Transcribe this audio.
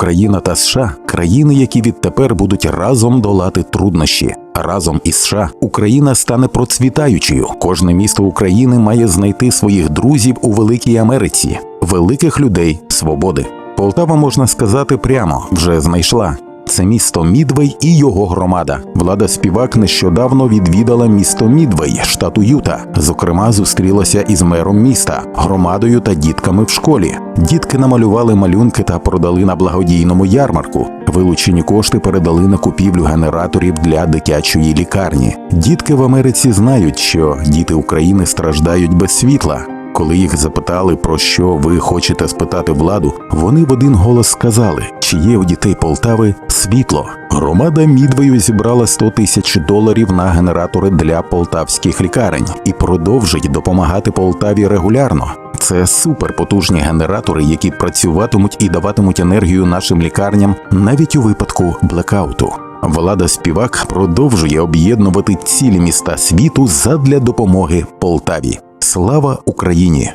Україна та США країни, які відтепер будуть разом долати труднощі. Разом із США Україна стане процвітаючою. Кожне місто України має знайти своїх друзів у Великій Америці, великих людей свободи. Полтава можна сказати прямо вже знайшла. Це місто Мідвей і його громада. Влада співак нещодавно відвідала місто Мідвей, штату Юта. Зокрема, зустрілася із мером міста, громадою та дітками в школі. Дітки намалювали малюнки та продали на благодійному ярмарку. Вилучені кошти передали на купівлю генераторів для дитячої лікарні. Дітки в Америці знають, що діти України страждають без світла. Коли їх запитали, про що ви хочете спитати владу, вони в один голос сказали, чи є у дітей Полтави світло. Громада Мідвею зібрала 100 тисяч доларів на генератори для полтавських лікарень і продовжить допомагати Полтаві регулярно. Це суперпотужні генератори, які працюватимуть і даватимуть енергію нашим лікарням навіть у випадку блекауту. Влада співак продовжує об'єднувати цілі міста світу задля допомоги Полтаві. Слава Україні!